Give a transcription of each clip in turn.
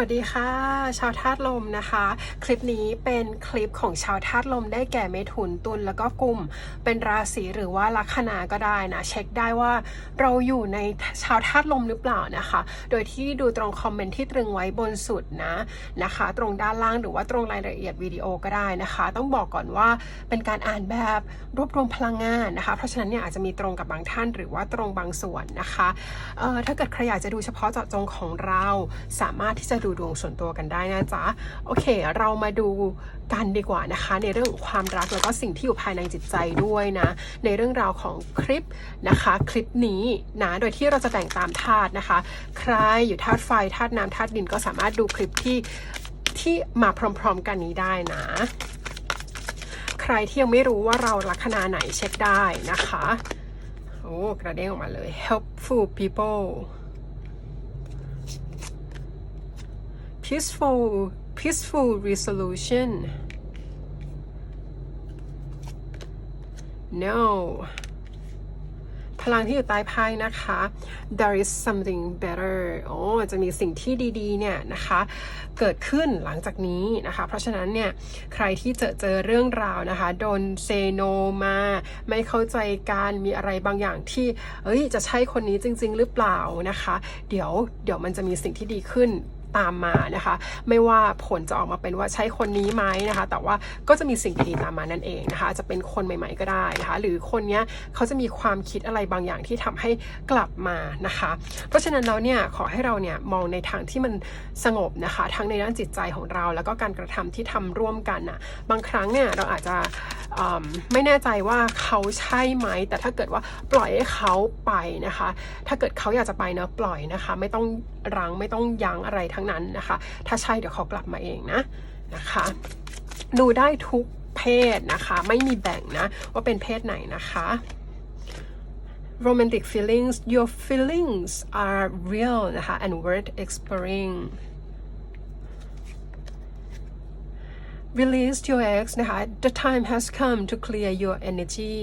วัสดีค่ะ ชาวธาตุลมนะคะ คลิปนี้เป็นคลิปของชาวธาตุลมได้แก่เมถุนตุลแล้วก็กลุ่ม เป็นราศีหรือว่าลัคนาก็ได้นะ เช็คได้ว่าเราอยู่ในชาวธาตุลมหรือเปล่านะคะ โดยที่ดูตรงคอมเมนต์ที่ตรึงไว้บนสุดนะนะคะ ตรงด้านล่างหรือว่าตรงรายละเอียดวิดีโอก็ได้นะคะ ต้องบอกก่อนว่าเป็นการอ่านแบบรวบรวมพลังงานนะคะ เพราะฉะนั้นเนี่ยอาจจะมีตรงกับบางท่านหรือว่าตรงบางส่วนนะคะเอ่อถ้าเกิดใครอยากจะดูเฉพาะเจาะจงของเราสามารถที่จะดูดวงส่วนตัวกันได้นะจ๊ะ โอเค เรามาดูกันดีกว่านะคะ ในเรื่องของความรักแล้วก็สิ่งที่อยู่ภายในจิตใจด้วยนะ ในเรื่องราวของคลิปนะคะ คลิปนี้นะโดยที่เราจะแบ่งตามธาตุนะคะ ใครอยู่ธาตุไฟธาตุน้ำธาตุดินก็สามารถดูคลิปที่ที่มาพร้อมๆกันนี้ได้นะ ใครที่ยังไม่รู้ว่าเราลัคนาไหนเช็คได้นะคะ โอ้ กระเด้งออกมาเลย helpful people peaceful peaceful resolution no พลังที่อยู่ใต้ไพ่นะคะ there is something better โอ้จะมีสิ่งที่ดีๆ เนี่ยนะคะ เกิดขึ้นหลังจากนี้นะคะ เพราะฉะนั้นเนี่ย ใครที่เจอเจอเรื่องราวนะคะ โดนเซโนมา ไม่เข้าใจการ มีอะไรบางอย่างที่ เอ้ย จะใช่คนนี้จริง ๆ หรือเปล่านะคะ เดี๋ยว เดี๋ยวมันจะมีสิ่งที่ดีขึ้น ตามมานะคะ ไม่ว่าผลจะออกมาเป็นว่าใช่คนนี้ไหมนะคะ แต่ว่าก็จะมีสิ่งดีตามมานั่นเองนะคะ จะเป็นคนใหม่ ๆก็ได้นะคะ หรือคนเนี้ยเขาจะมีความคิดอะไรบางอย่างที่ทำให้กลับมานะคะ เพราะฉะนั้นแล้วเนี่ยขอให้เราเนี่ยมองในทางที่มันสงบนะคะ ทั้งในด้านจิตใจของเรา แล้วก็การกระทำที่ทำร่วมกันนะบางครั้งเนี่ยเราอาจจะไม่แน่ใจว่าเขาใช่ไหม แต่ถ้าเกิดว่าปล่อยให้เขาไปนะคะ ถ้าเกิดเขาอยากจะไปเนอะปล่อยนะคะ ไม่ต้อง รั้งไม่ต้องยั้งอะไรทั้งนั้นนะคะ ถ้าใช่เดี๋ยวเขากลับมาเองนะนะคะ ดูได้ทุกเพศนะคะ ไม่มีแบ่งนะ ว่าเป็นเพศไหนนะคะ romantic feelings your feelings are real นะคะ and worth exploring release your ex นะคะ the time has come to clear your energy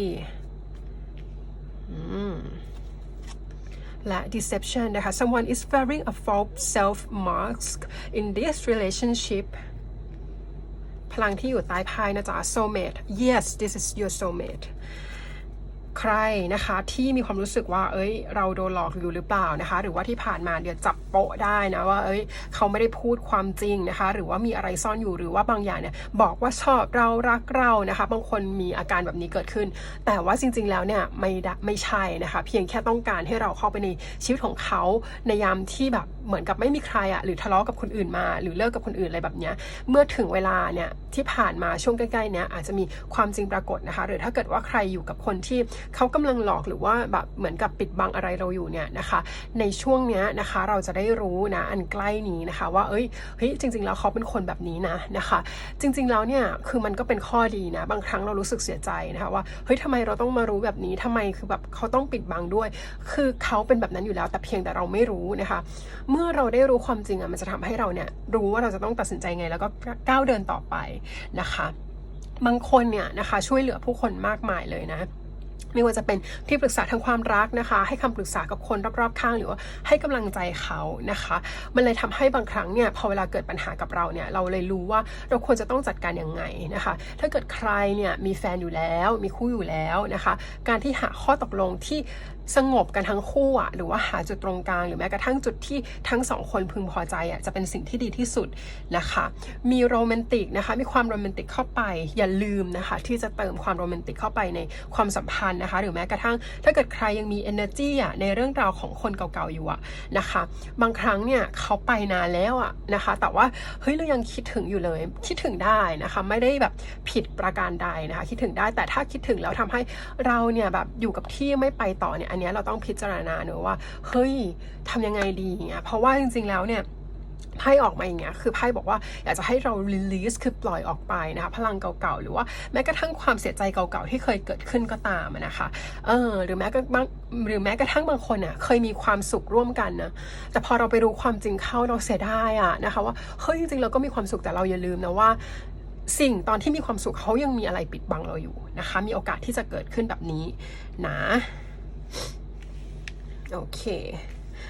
และ deception นะคะ someone is wearing a false self mask in this relationship พลังที่อยู่ใต้พายนะจ๊ะ soulmate yes this is your soulmate ใครนะคะที่มีความรู้สึกว่า เอ้ย เราโดนหลอกอยู่หรือเปล่านะคะ หรือว่าที่ผ่านมาเดี๋ยวจับโปะได้นะว่า เอ้ย เขาไม่ได้พูดความจริงนะคะ หรือว่ามีอะไรซ่อนอยู่หรือว่าบางอย่างเนี่ยบอกว่าชอบเรารักเรานะคะ บางคนมีอาการแบบนี้เกิดขึ้น แต่ว่าจริง ๆ แล้วเนี่ยไม่ได้ไม่ใช่นะคะ เพียงแค่ต้องการให้เราเข้าไปในชีวิตของเขาในยามที่แบบเหมือนกับไม่มีใครอะหรือทะเลาะกับคนอื่นมา หรือเลิกกับคนอื่นอะไรแบบเนี้ยเมื่อถึงเวลาเนี่ยที่ผ่านมาช่วงใกล้ๆเนี้ยอาจจะมีความจริงปรากฏนะคะ หรือถ้าเกิดว่าใครอยู่กับคนที่เขากำลังหลอกหรือว่าแบบเหมือนกับปิดบังอะไรเราอยู่เนี่ยนะคะ ในช่วงเนี้ยนะคะเราจะได้รู้นะอันใกล้นี้นะคะ ว่าเอ้ยเฮ้ยจริง ๆ แล้วเขาเป็นคนแบบนี้นะนะคะ จริง ๆ แล้วเนี่ยคือมันก็เป็นข้อดีนะ บางครั้งเรารู้สึกเสียใจนะคะว่าเฮ้ยทำไมเราต้องมารู้แบบนี้ทำไมคือแบบเขาต้องปิดบังด้วย คือเขาเป็นแบบนั้นอยู่แล้วแต่เพียงแต่เราไม่รู้นะคะ เมื่อเราได้รู้ความจริงอะมันจะทำให้เราเนี่ยรู้ว่าเราจะต้องตัดสินใจไง แล้วก็ก้าวเดินต่อไปนะคะ บางคนเนี่ยนะคะช่วยเหลือผู้คนมากมายเลยนะ ไม่ว่าจะเป็นที่ปรึกษาทางความรักนะคะ ให้คำปรึกษากับคนรอบๆข้างหรือว่าให้กำลังใจเขานะคะ มันเลยทำให้บางครั้งเนี่ยพอเวลาเกิดปัญหากับเราเนี่ยเราเลยรู้ว่าเราควรจะต้องจัดการยังไงนะคะ ถ้าเกิดใครเนี่ยมีแฟนอยู่แล้ว มีคู่อยู่แล้วนะคะ การที่หาข้อตกลงที่สงบกันทั้งคู่อะหรือว่าหาจุดตรงกลางหรือแม้กระทั่งจุดที่ทั้งสองคนพึงพอใจอะจะเป็นสิ่งที่ดีที่สุดนะคะ มีโรแมนติกนะคะ มีความโรแมนติกเข้าไป อย่าลืมนะคะ ที่จะเติมความโรแมนติกเข้าไปในความสัมพันธ์นะคะ หรือแม้กระทั่งถ้าเกิดใครยังมี energy อะในเรื่องราวของคนเก่าๆอยู่อะนะคะ บางครั้งเนี่ยเขาไปนานแล้วอะนะคะ แต่ว่าเฮ้ยเรายังคิดถึงอยู่เลย คิดถึงได้นะคะ ไม่ได้แบบผิดประการใดนะคะ คิดถึงได้แต่ถ้าคิดถึงแล้วทำให้เราเนี่ยแบบอยู่กับที่ไม่ไปต่อเนี่ยอันเนี้เราต้องพิจารณาเนอะว่า เฮ้ยทำยังไงดีเงี้ยเพราะว่าจริงๆแล้วเนี่ยไพ่ออกมาอย่างเงี้ย คือไพ่บอกว่าอยากจะให้เรา release คือปล่อยออกไปนะคะ พลังเก่าๆ หรือว่าแม้กระทั่งความเสียใจเก่าๆ ที่เคยเกิดขึ้นก็ตามนะคะ เออ หรือแม้กระทั่งหรือแม้กระทั่งบางคนเนี่ยเคยมีความสุขร่วมกันนะ แต่พอเราไปรู้ความจริงเข้าเราเสียดายอะนะคะว่า เฮ้ยจริงๆ เราก็มีความสุขแต่เราอย่าลืมนะว่าสิ่งตอนที่มีความสุขเขายังมีอะไรปิดบังเราอยู่นะคะ มีโอกาสที่จะเกิดขึ้นแบบนี้นะ โอเค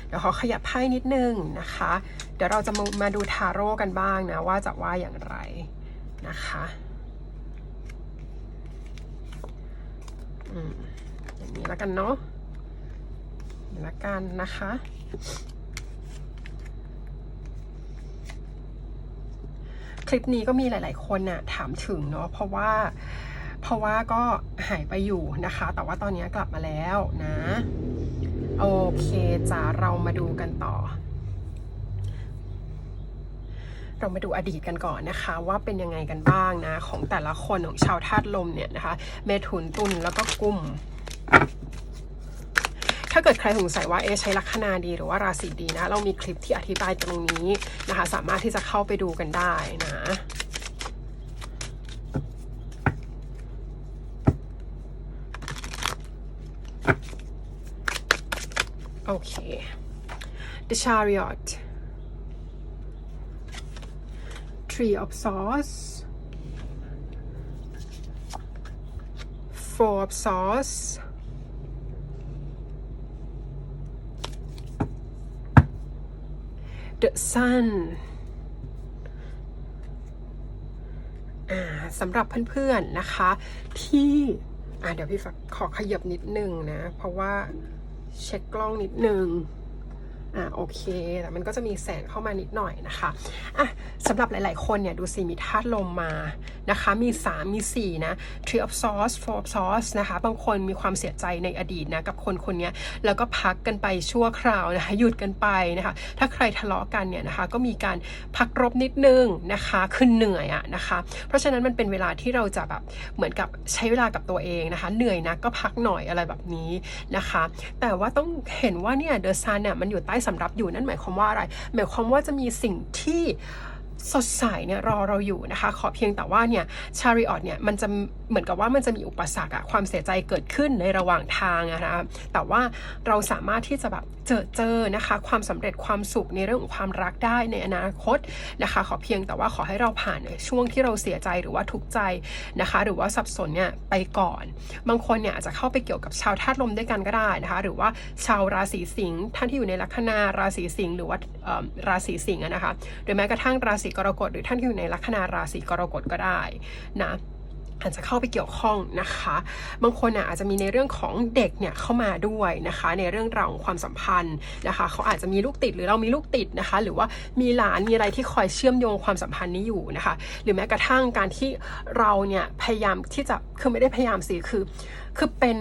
เดี๋ยวขอขยับไพ่นิดนึงนะคะ เดี๋ยวเราจะมามาดูทาโร่กันบ้างนะ ว่าจะว่าอย่างไรนะคะอืมอย่างนี้แล้วกันเนาะนี้แล้วกันนะคะคลิปนี้ก็มีหลาย ๆ คนน่ะถามถึงเนาะเพราะว่า เพราะว่าก็หายไปอยู่นะคะ แต่ว่าตอนนี้กลับมาแล้วนะ โอเคจ้าเรามาดูกันต่อ เรามาดูอดีตกันก่อนนะคะ ว่าเป็นยังไงกันบ้างนะ ของแต่ละคนของชาวธาตุลมเนี่ยนะคะ เมถุนตุลแล้วก็กุมถ้าเกิดใครสงสัยว่าเอใช้ลัคนาดีหรือว่าราศีดีนะ เรามีคลิปที่อธิบายตรงนี้นะคะ สามารถที่จะเข้าไปดูกันได้นะ โอเค The Chariot Tree of Swords Four of Swords The Sun อ่าสำหรับเพื่อนๆนะคะที่ อ่าเดี๋ยวพี่ฝักขอขยับนิดนึงนะ เพราะว่า เช็คกล้องนิดนึง อ่าโอเคแต่มันก็จะมีแสงเข้ามานิดหน่อยนะคะอะสำหรับหลาย ๆ คนเนี่ยดูสิมีธาตุลมมานะคะ มี 3 มี 4 นะ Tree of Swords Four of Swords นะคะ บางคนมีความเสียใจในอดีตนะ กับคนคนนี้แล้วก็พักกันไปชั่วคราวนะคะ หยุดกันไปนะคะ ถ้าใครทะเลาะกันเนี่ยนะคะ ก็มีการพักรบนิดนึงนะคะขึ้นเหนื่อยอะนะคะ เพราะฉะนั้นมันเป็นเวลาที่เราจะแบบเหมือนกับใช้เวลากับตัวเองนะคะ เหนื่อยนะก็พักหน่อยอะไรแบบนี้นะคะ แต่ว่าต้องเห็นว่าเนี่ยเดอะซันเนี่ยมันอยู่ใต้สำรับอยู่นั่นหมายความว่าอะไร หมายความว่าจะมีสิ่งที่ สดใสเนี่ยรอเราอยู่นะคะ ขอเพียงแต่ว่าเนี่ยชาริออตเนี่ยมันจะเหมือนกับว่ามันจะมีอุปสรรคอะความเสียใจเกิดขึ้นในระหว่างทางอะนะคะแต่ว่าเราสามารถที่จะแบบเจอเจอนะคะ ความสำเร็จความสุขในเรื่องของความรักได้ในอนาคตนะคะ ขอเพียงแต่ว่าขอให้เราผ่านช่วงที่เราเสียใจหรือว่าทุกข์ใจนะคะ หรือว่าสับสนเนี่ยไปก่อน บางคนเนี่ยอาจจะเข้าไปเกี่ยวกับชาวธาตุลมด้วยกันก็ได้นะคะ หรือว่าชาวราศีสิงห์ท่านที่อยู่ในลัคนาราศีสิงห์หรือว่าเอิ่มราศีสิงห์นะคะหรือแม้กระทั่งราศีกรกฎหรือท่านที่อยู่ในลัคนาราศีกรกฎก็ได้นะอาจจะเข้าไปเกี่ยวข้องนะคะ บางคนน่ะอาจจะมีในเรื่องของเด็กเนี่ยเข้ามาด้วยนะคะ ในเรื่องราวของความสัมพันธ์นะคะ เขาอาจจะมีลูกติดหรือเรามีลูกติดนะคะ หรือว่ามีหลานมีอะไรที่คอยเชื่อมโยงความสัมพันธ์นี้อยู่นะคะ หรือแม้กระทั่งการที่เราเนี่ยพยายามที่จะคือไม่ได้พยายามสิคือคือเป็น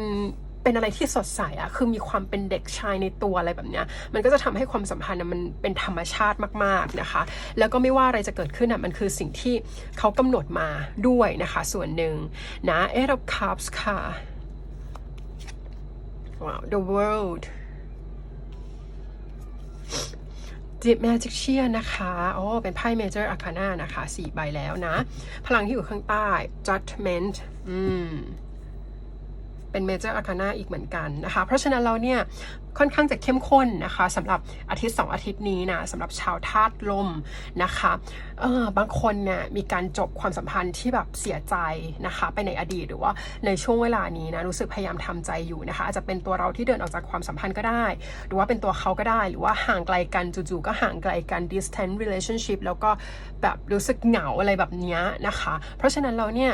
เป็นอะไรที่สดใสอะคือมีความเป็นเด็กชายในตัวอะไรแบบเนี้ย มันก็จะทำให้ความสัมพันธ์มันเป็นธรรมชาติมากๆนะคะ แล้วก็ไม่ว่าอะไรจะเกิดขึ้นอะมันคือสิ่งที่เขากำหนดมาด้วยนะคะ ส่วนหนึ่งนะ Eight of Cups ค่ะว้าว The World The Magician นะคะโอ้เป็นไพ่ Major Arcana นะคะสี่ใบแล้วนะ พลังที่อยู่ข้างใต้ Judgment อืม เป็นเมเจอร์อาคานาอีกเหมือนกันนะคะ เพราะฉะนั้นเราเนี่ยค่อนข้างจะเข้มข้นนะคะสำหรับอาทิตย์ 2 อาทิตย์นี้นะสำหรับชาวธาตุลมนะคะเออบางคนเนี่ยมีการจบความสัมพันธ์ที่แบบเสียใจนะคะไปในอดีตหรือว่าในช่วงเวลานี้นะรู้สึกพยายามทำใจอยู่นะคะอาจจะเป็นตัวเราที่เดินออกจากความสัมพันธ์ก็ได้ หรือว่าเป็นตัวเขาก็ได้ หรือว่าห่างไกลกันจู่ๆก็ห่างไกลกัน distant relationship แล้วก็แบบรู้สึกเหงาอะไรแบบนี้นะคะ เพราะฉะนั้นเราเนี่ย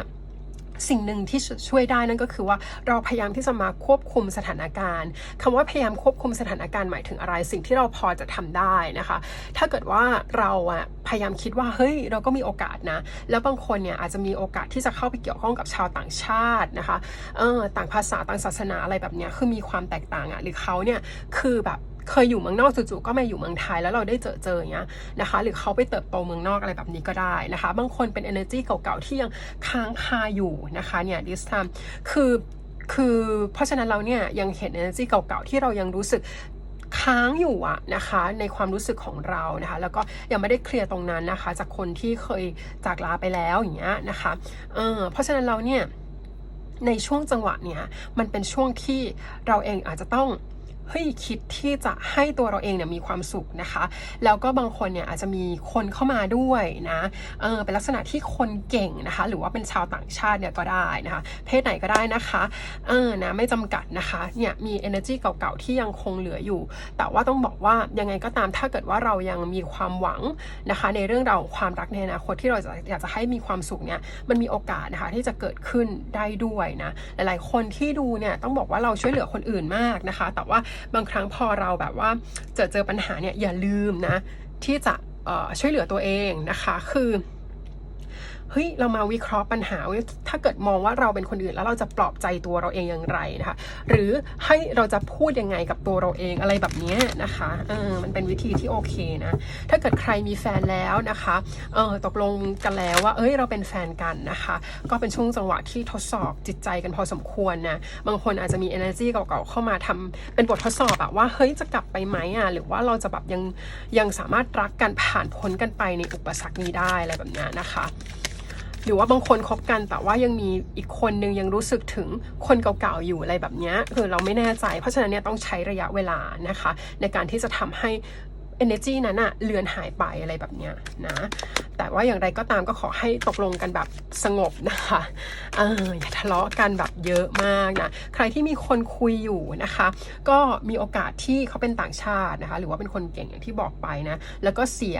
สิ่งหนึ่งที่ช่วยได้นั่นก็คือว่าเราพยายามที่จะมาควบคุมสถานการณ์คำว่าพยายามควบคุมสถานการณ์หมายถึงอะไร สิ่งที่เราพอจะทำได้นะคะ ถ้าเกิดว่าเราอะพยายามคิดว่าเฮ้ยเราก็มีโอกาสนะ แล้วบางคนเนี่ยอาจจะมีโอกาสที่จะเข้าไปเกี่ยวข้องกับชาวต่างชาตินะคะเออต่างภาษาต่างศาสนาอะไรแบบเนี้ยคือมีความแตกต่างอะหรือเขาเนี่ยคือแบบ เคยอยู่เมืองนอกจู่ๆก็มาอยู่เมืองไทยแล้วเราได้เจอเจออย่างเงี้ยนะคะ หรือเขาไปเติบโตเมืองนอกอะไรแบบนี้ก็ได้นะคะ บางคนเป็น energy เก่าๆที่ยังค้างคาอยู่นะคะเนี่ย this time คือคือเพราะฉะนั้นเราเนี่ยยังเห็น energy เก่าๆที่เรายังรู้สึกค้างอยู่อะนะคะในความรู้สึกของเรานะคะ แล้วก็ยังไม่ได้เคลียร์ตรงนั้นนะคะ จากคนที่เคยจากลาไปแล้วอย่างเงี้ยนะคะเออเพราะฉะนั้นเราเนี่ยในช่วงจังหวะเนี้ยมันเป็นช่วงที่เราเองอาจจะต้อง เฮ้ยคิดที่จะให้ตัวเราเองเนี่ยมีความสุขนะคะ แล้วก็บางคนเนี่ยอาจจะมีคนเข้ามาด้วยนะเออเป็นลักษณะที่คนเก่งนะคะ หรือว่าเป็นชาวต่างชาติเนี่ยก็ได้นะคะ เพศไหนก็ได้นะคะเออนะไม่จำกัดนะคะเนี่ยมี energy เก่าๆที่ยังคงเหลืออยู่ แต่ว่าต้องบอกว่ายังไงก็ตามถ้าเกิดว่าเรายังมีความหวังนะคะ ในเรื่องราวความรักในอนาคตที่เราจะอยากจะให้มีความสุขเนี่ยมันมีโอกาสนะคะที่จะเกิดขึ้นได้ด้วยนะหลายๆคนที่ดูเนี่ยต้องบอกว่าเราช่วยเหลือคนอื่นมากนะคะ แต่ว่าบางครั้งพอเราแบบว่าเจอเจอปัญหาเนี่ยอย่าลืมนะที่จะช่วยเหลือตัวเองนะคะ คือ เฮ้ยเรามาวิเคราะห์ปัญหา ถ้าเกิดมองว่าเราเป็นคนอื่นแล้วเราจะปลอบใจตัวเราเองอย่างไรนะคะ หรือให้เราจะพูดยังไงกับตัวเราเองอะไรแบบนี้นะคะเออมันเป็นวิธีที่โอเคนะถ้าเกิดใครมีแฟนแล้วนะคะเออตกลงกันแล้วว่า เอ้ยเราเป็นแฟนกันนะคะ ก็เป็นช่วงจังหวะที่ทดสอบจิตใจกันพอสมควรนะบางคนอาจจะมี energy เก่าๆเข้ามาทำเป็นบททดสอบอะว่าเฮ้ยจะกลับไปไหมอะหรือว่าเราจะแบบยังยังสามารถรักกันผ่านพ้นกันไปในอุปสรรคนี้ได้อะไรแบบนี้นะคะ หรือว่าบางคนคบกันแต่ว่ายังมีอีกคนนึงยังรู้สึกถึงคนเก่าๆอยู่อะไรแบบนี้คือเราไม่แน่ใจ เพราะฉะนั้นเนี่ยต้องใช้ระยะเวลานะคะ ในการที่จะทำให้ energy นั้นอะเลือนหายไปอะไรแบบเนี้ยนะ แต่ว่าอย่างไรก็ตามก็ขอให้ตกลงกันแบบสงบนะคะเอออย่าทะเลาะกันแบบเยอะมากนะ ใครที่มีคนคุยอยู่นะคะ ก็มีโอกาสที่เขาเป็นต่างชาตินะคะ หรือว่าเป็นคนเก่งอย่างที่บอกไปนะ แล้วก็เสีย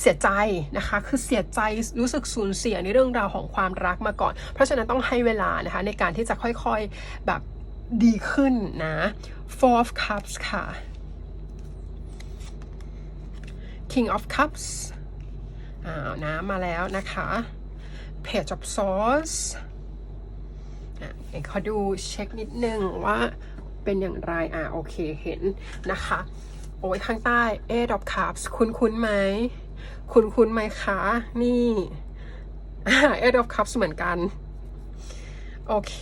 เสียใจนะคะ คือเสียใจรู้สึกสูญเสียในเรื่องราวของความรักมาก่อน เพราะฉะนั้นต้องให้เวลานะคะในการที่จะค่อยๆแบบดีขึ้นนะ Four Cups ค่ะ King of Cups อ้าวน้ำมาแล้วนะคะ Page of Swords เดี๋ยวขอดูเช็คนิดนึงว่าเป็นอย่างไร อ่าโอเคเห็นนะคะ โอ้ยข้างใต้ Eight of Cups คุ้นคุ้นๆไหม คุ้นคุ้นๆไหมคะ นี่ Eight of Cups เหมือนกัน โอเค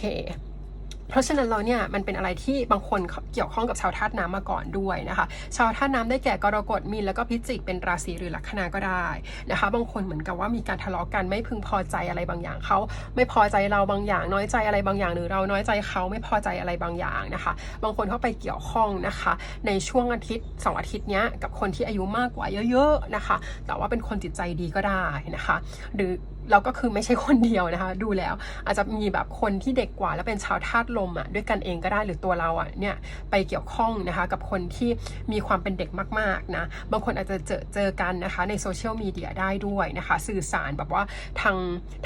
เพราะฉะนั้นเราเนี่ยมันเป็นอะไรที่บางคนเกี่ยวข้องกับชาวธาตุน้ำมาก่อนด้วยนะคะ ชาวธาตุน้ำได้แก่กรกฎมีนแล้วก็พิจิกเป็นราศีหรือลัคนาก็ได้นะคะ บางคนเหมือนกับว่ามีการทะเลาะกันไม่พึงพอใจอะไรบางอย่างเขาไม่พอใจเราบางอย่าง น้อยใจอะไรบางอย่าง หรือเราน้อยใจเขาไม่พอใจอะไรบางอย่างนะคะ บางคนเข้าไปเกี่ยวข้องนะคะ ในช่วงอาทิตย์สองอาทิตย์เนี้ยกับคนที่อายุมากกว่าเยอะๆนะคะ แต่ว่าเป็นคนจิตใจดีก็ได้นะคะ หรือ เราก็คือไม่ใช่คนเดียวนะคะ ดูแล้ว อาจจะมีแบบคนที่เด็กกว่า แล้วเป็นชาวธาตุลมอะด้วยกันเองก็ได้หรือตัวเราอะเนี่ยไปเกี่ยวข้องนะคะกับคนที่มีความเป็นเด็กมากๆนะบางคนอาจจะเจอเจอกันนะคะในโซเชียลมีเดียได้ด้วยนะคะ สื่อสารแบบว่าทาง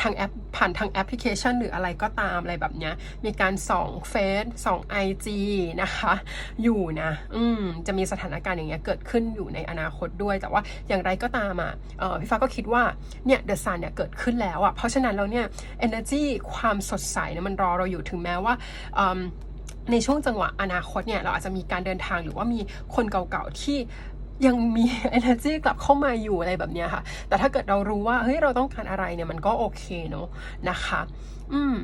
ทางแอปผ่านทางแอปพลิเคชัน หรืออะไรก็ตามอะไรแบบเนี้ยมีการส่องเฟซส่องไอจีนะคะอยู่นะอืมจะมีสถานการณ์อย่างเงี้ยเกิดขึ้นอยู่ในอนาคตด้วย แต่ว่าอย่างไรก็ตามอะเออพี่ฟ้าก็คิดว่าเนี่ยเดอะซันเนี่ยเกิดขึ้นแล้วอะเพราะฉะนั้นแล้วเนี่ย energy ความสดใสเนี่ยมันรอเราอยู่ถึงแม้ว่าในช่วงจังหวะอนาคตเนี่ยเราอาจจะมีการเดินทางหรือว่ามีคนเก่าๆที่ยังมี energy กลับเข้ามาอยู่อะไรแบบเนี้ยค่ะ แต่ถ้าเกิดเรารู้ว่าเฮ้ยเราต้องการอะไรเนี่ยมันก็โอเคเนาะนะคะ อืม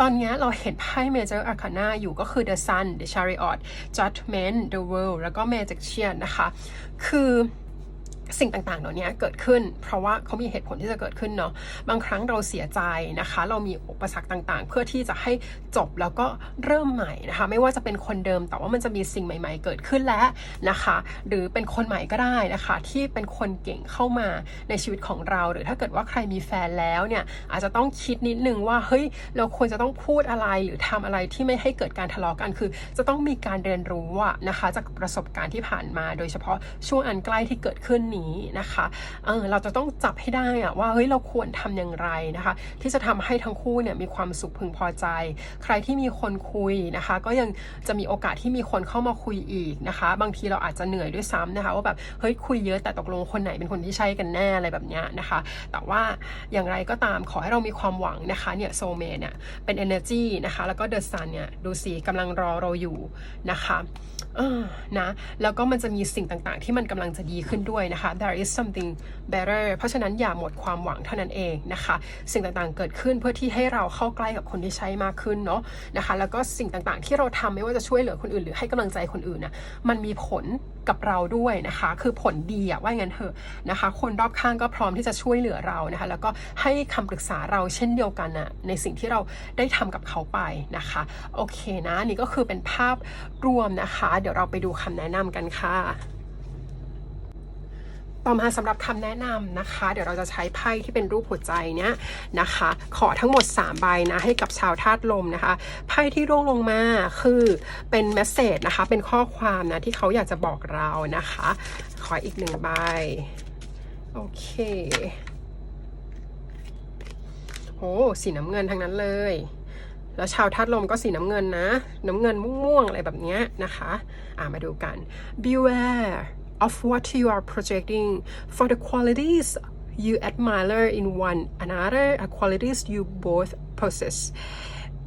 ตอนนี้เราเห็นไพ่ Major Arcana อยู่ก็คือ The Sun The Chariot Judgment The World แล้วก็ Magician นะคะ คือ สิ่งต่างๆ เหล่านี้เกิดขึ้น เพราะว่าเขามีเหตุผลที่จะเกิดขึ้นเนาะบางครั้งเราเสียใจนะคะ เรามีอุปสรรคต่างๆ เพื่อที่จะให้จบแล้วก็เริ่มใหม่นะคะ ไม่ว่าจะเป็นคนเดิมแต่ว่ามันจะมีสิ่งใหม่ ๆ เกิดขึ้นแล้วนะคะ หรือเป็นคนใหม่ก็ได้นะคะ ที่เป็นคนเก่งเข้ามาในชีวิตของเรา หรือถ้าเกิดว่าใครมีแฟนแล้วเนี่ยอาจจะต้องคิดนิดนึงว่าเฮ้ยเราควรจะต้องพูดอะไรหรือทำอะไรที่ไม่ให้เกิดการทะเลาะกันคือ จะต้องมีการเรียนรู้อะนะคะจากประสบการณ์ที่ผ่านมา โดยเฉพาะช่วงอันใกล้ที่เกิดขึ้นนี้นะคะเออเราจะต้องจับให้ได้อะว่าเฮ้ยเราควรทำอย่างไรนะคะ ที่จะทำให้ทั้งคู่เนี่ยมีความสุขพึงพอใจ ใครที่มีคนคุยนะคะ ก็ยังจะมีโอกาสที่มีคนเข้ามาคุยอีกนะคะ บางทีเราอาจจะเหนื่อยด้วยซ้ำนะคะว่าแบบเฮ้ยคุยเยอะแต่ตกลงคนไหนเป็นคนที่ใช่กันแน่อะไรแบบเนี้ยนะคะ แต่ว่าอย่างไรก็ตามขอให้เรามีความหวังนะคะเนี่ยโซเมเนี่ยเป็น energy นะคะ แล้วก็เดอะซันเนี่ยดูสิกำลังรอเราอยู่นะคะเออนะแล้วก็มันจะมีสิ่งต่างๆ ที่มันกำลังจะดีขึ้นด้วยนะคะ there is something better เพราะฉะนั้นอย่าหมดความหวังเท่านั้นเองนะคะ สิ่งต่างๆเกิดขึ้นเพื่อที่ให้เราเข้าใกล้กับคนที่ใช้มากขึ้นเนาะนะคะ แล้วก็สิ่งต่างๆ ที่เราทำไม่ว่าจะช่วยเหลือคนอื่นหรือให้กำลังใจคนอื่นนะมันมีผลกับเราด้วยนะคะ คือผลดีอะว่างั้นเถอะนะคะ คนรอบข้างก็พร้อมที่จะช่วยเหลือเรานะคะ แล้วก็ให้คำปรึกษาเราเช่นเดียวกันนะในสิ่งที่เราได้ทำกับเขาไปนะคะ โอเคนะนี่ก็คือเป็นภาพรวมนะคะ เดี๋ยวเราไปดูคำแนะนำกันค่ะ ต่อมาสำหรับคำแนะนำนะคะ เดี๋ยวเราจะใช้ไพ่ที่เป็นรูปหัวใจเนี้ยนะคะ ขอทั้งหมด 3 ใบนะให้กับชาวธาตุลมนะคะ ไพ่ที่ร่วงลงมาคือเป็นเมสเซจนะคะ เป็นข้อความนะที่เขาอยากจะบอกเรานะคะ ขออีกหนึ่งใบ โอเคโอ้สีน้ำเงินทั้งนั้นเลย แล้วชาวธาตุลมก็สีน้ำเงินนะ น้ำเงินม่วงๆอะไรแบบเนี้ยนะคะ อ่ามาดูกัน beware of what you are projecting for the qualities you admire in one another are qualities you both possess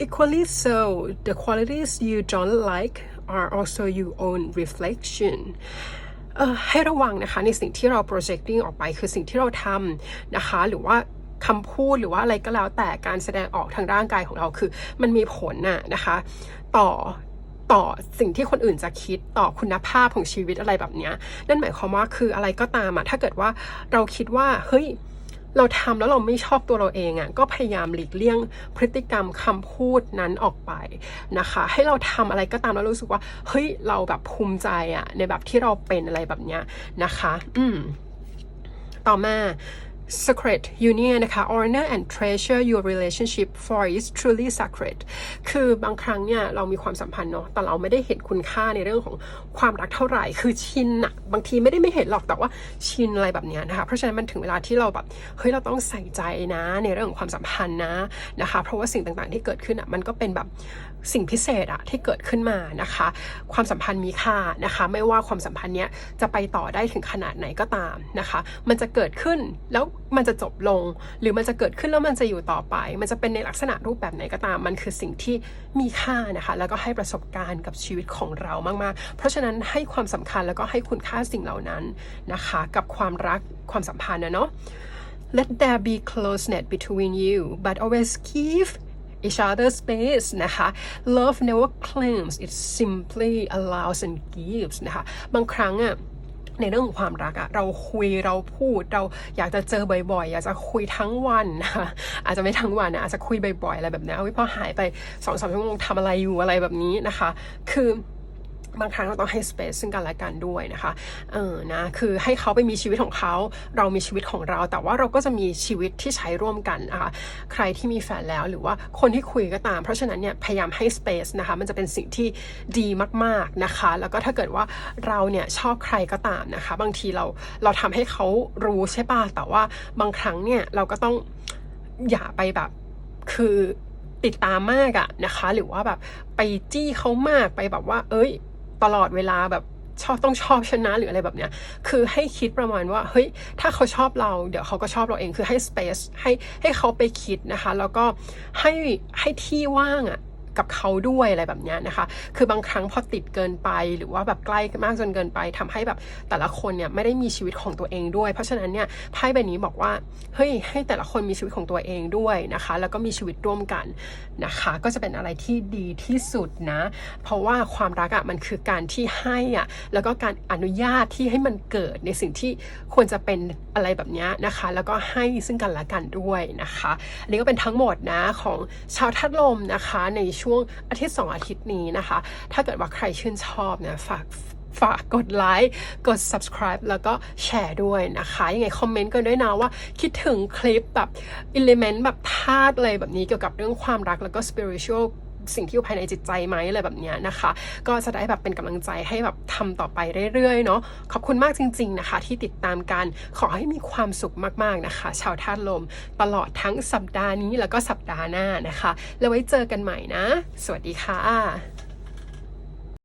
equally so the qualities you don't like are also your own reflection เอ่อให้ระวังนะคะในสิ่งที่เรา projecting ออกไปคือสิ่งที่เราทำนะคะ หรือว่าคำพูดหรือว่าอะไรก็แล้วแต่การแสดงออกทางร่างกายของเราคือมันมีผลน่ะนะคะ ต่อ ต่อสิ่งที่คนอื่นจะคิดต่อคุณภาพของชีวิตอะไรแบบนี้นั่นหมายความว่าคืออะไรก็ตามอะถ้าเกิดว่าเราคิดว่าเฮ้ยเราทำแล้วเราไม่ชอบตัวเราเองอะ่ะก็พยายามหลีกเลี่ยงพฤติกรรมคำพูดนั้นออกไปนะคะ ให้เราทำอะไรก็ตามแล้วรู้สึกว่าเฮ้ยเราแบบภูมิใจอะ่ะในแบบที่เราเป็นอะไรแบบเนี้ยนะคะ อืมต่อมา secret union นะคะ honor and treasure your relationship for is truly sacred คือบางครั้งเนี่ยเรามีความสัมพันธ์เนาะแต่เราไม่ได้เห็นคุณค่าในเรื่องของความรักเท่าไหร่ คือชินอะบางทีไม่ได้ไม่เห็นหรอกแต่ว่าชินอะไรแบบเนี้ยนะคะ เพราะฉะนั้นมันถึงเวลาที่เราแบบเฮ้ยเราต้องใส่ใจนะในเรื่องของความสัมพันธ์นะนะคะ เพราะว่าสิ่งต่างๆที่เกิดขึ้นอะมันก็เป็นแบบ สิ่งพิเศษอะที่เกิดขึ้นมานะคะ ความสัมพันธ์มีค่านะคะ ไม่ว่าความสัมพันธ์เนี้ยจะไปต่อได้ถึงขนาดไหนก็ตามนะคะ มันจะเกิดขึ้นแล้วมันจะจบลง หรือมันจะเกิดขึ้นแล้วมันจะอยู่ต่อไป มันจะเป็นในลักษณะรูปแบบไหนก็ตาม มันคือสิ่งที่มีค่านะคะ แล้วก็ให้ประสบการณ์กับชีวิตของเรามาก ๆ เพราะฉะนั้นให้ความสำคัญแล้วก็ให้คุณค่าสิ่งเหล่านั้นนะคะ กับความรักความสัมพันธ์นะเนาะ Let there be closeness between you but always give each other space นะคะ love never claims it simply allows and gives นะคะบางครั้งอะในเรื่องของความรักอะเราคุยเราพูดเราอยากจะเจอบ่อยๆ อยากจะคุยทั้งวันนะคะอาจจะไม่ทั้งวันนะอาจจะคุยบ่อยๆ อะไรแบบนี้เอาไว้พอหายไปสองสามชั่วโมงทำอะไรอยู่อะไรแบบนี้นะคะ คือ บางครั้งเราต้องให้ space ซึ่งกันและกันด้วยนะคะ เออ นะ คือให้เขาไปมีชีวิตของเขา เรามีชีวิตของเรา แต่ว่าเราก็จะมีชีวิตที่ใช้ร่วมกันนะคะ ใครที่มีแฟนแล้วหรือว่าคนที่คุยก็ตาม เพราะฉะนั้นเนี่ย พยายามให้ space นะคะ มันจะเป็นสิ่งที่ดีมากๆนะคะ แล้วก็ถ้าเกิดว่าเราเนี่ยชอบใครก็ตามนะคะ บางทีเรา เราทำให้เขารู้ใช่ป่ะ แต่ว่าบางครั้งเนี่ยเราก็ต้องอย่าไปแบบ คือติดตามมากอะนะคะ หรือว่าแบบไปจี้เขามาก ไปแบบว่า เอ้ย ตลอดเวลาแบบชอบต้องชอบชนะหรืออะไรแบบเนี้ย คือให้คิดประมาณว่า เฮ้ย ถ้าเขาชอบเรา เดี๋ยวเขาก็ชอบเราเอง คือให้ space ให้ให้เขาไปคิดนะคะ แล้วก็ให้ให้ที่ว่างอะ กับเขาด้วยอะไรแบบนี้นะคะ คือบางครั้งพอติดเกินไปหรือว่าแบบใกล้มากจนเกินไปทำให้แบบแต่ละคนเนี่ยไม่ได้มีชีวิตของตัวเองด้วย เพราะฉะนั้นเนี่ยไพ่ใบนี้บอกว่าเฮ้ยให้แต่ละคนมีชีวิตของตัวเองด้วยนะคะ แล้วก็มีชีวิตร่วมกันนะคะ ก็จะเป็นอะไรที่ดีที่สุดนะ เพราะว่าความรักอะมันคือการที่ให้อะแล้วก็การอนุญาตที่ให้มันเกิดในสิ่งที่ควรจะเป็นอะไรแบบนี้นะคะ แล้วก็ให้ซึ่งกันและกันด้วยนะคะอันนี้ก็เป็นทั้งหมดนะของชาวทัดลมนะคะในช่วงช่วงอาทิตย์สองอาทิตย์นี้นะคะ ถ้าเกิดว่าใครชื่นชอบเนี่ยฝากฝากกดไลค์กด subscribe แล้วก็แชร์ด้วยนะคะ ยังไงคอมเมนต์กันด้วยนะว่าคิดถึงคลิปแบบอิเลเมนต์แบบธาตุอะไรแบบนี้เกี่ยวกับเรื่องความรักแล้วก็ spiritual สิ่งที่อยู่ภายในจิตใจไหมอะไรแบบเนี้ยนะคะ ก็จะได้แบบเป็นกำลังใจให้แบบทำต่อไปเรื่อยๆเนาะขอบคุณมากจริง ๆนะคะ ที่ติดตามกันขอให้มีความสุขมากๆนะคะ ชาวธาตุลม ตลอดทั้งสัปดาห์นี้แล้วก็สัปดาห์หน้านะคะ แล้วไว้เจอกันใหม่นะ สวัสดีค่ะ